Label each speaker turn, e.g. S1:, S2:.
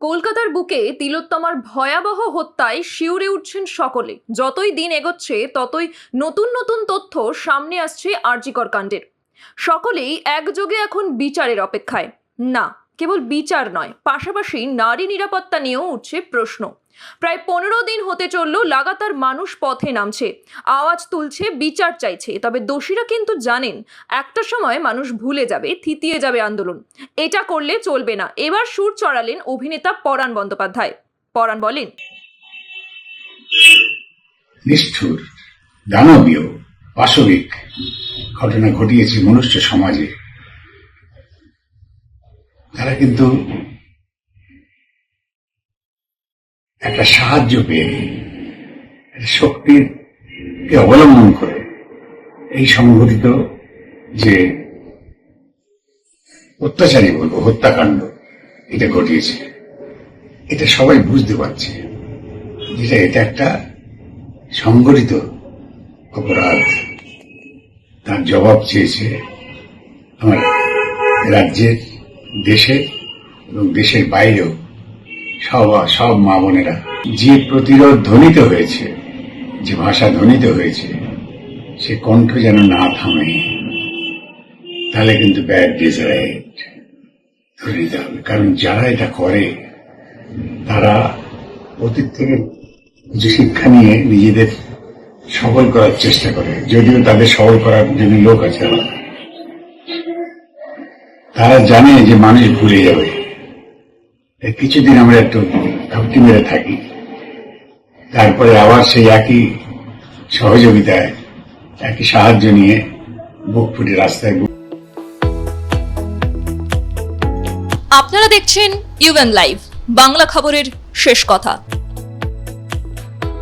S1: কলকাতার বুকে তিলোত্তমার ভয়াবহ হত্যায় শিউরে উঠছেন সকলে। যতই দিন এগোচ্ছে, ততই নতুন নতুন তথ্য সামনে আসছে আরজিকর কাণ্ডের। সকলেই একযোগে এখন বিচারের অপেক্ষায়। না কেবল বিচার নয়, পাশাপাশি নারী নিরাপত্তা নিয়েও উঠছে প্রশ্ন। প্রায় পনেরো দিন হতে চলল, লাগাতার মানুষ পথে নামছে। আওয়াজ তুলছে, বিচার চাইছে। তবে দোষীরা কিন্তু জানেন, একটা সময় মানুষ ভুলে যাবে, থিতিয়ে যাবে আন্দোলন। এটা করলে চলবে না। এবার সুর চড়ালেন অভিনেতা পরাণ বন্দ্যোপাধ্যায়। পরাণ বলেন,
S2: নিষ্ঠুর, দানবীয়, পাশবিক ঘটনা ঘটিয়েছে মনুষ্য সমাজে। কিন্তু একটা সাহায্য পেয়ে শক্তির অবলম্বন করে এই সংঘটিত যে অত্যাচারী বলব, হত্যাকাণ্ড এটা ঘটিয়েছে। এটা সবাই বুঝতে পারছে যেটা এটা একটা সংগঠিত অপরাধ। তার জবাব চেয়েছে আমার রাজ্যের দেশের এবং দেশের বাইরেও সব সব মা বোনেরা যে প্রতিরোধ ধ্বনিত হয়েছে, যে ভাষা ধ্বনিত হয়েছে, সে কণ্ঠ যেন না থামে, তাহলে কিন্তু ব্যাড ডিজাইড ধরে নিতে হবে কারণ যারা এটা করে, তারা অতীত থেকে কিছু শিক্ষা নিয়ে নিজেদের সবল করার চেষ্টা করে যদিও তাদের সবল করার জন্য লোক আছে আলাদা। তারা জানে যে মানুষ ভুলে যাবে। কিছুদিন আমরা একটু ঘাপটি মেরে থাকি। তারপরে আবার সেই একই সহযোগিতায়, একই সাহায্য নিয়ে বুক ফুটে রাস্তায়
S1: আপনারা দেখছেন ইউএন লাইভ বাংলা খবরের শেষ কথা।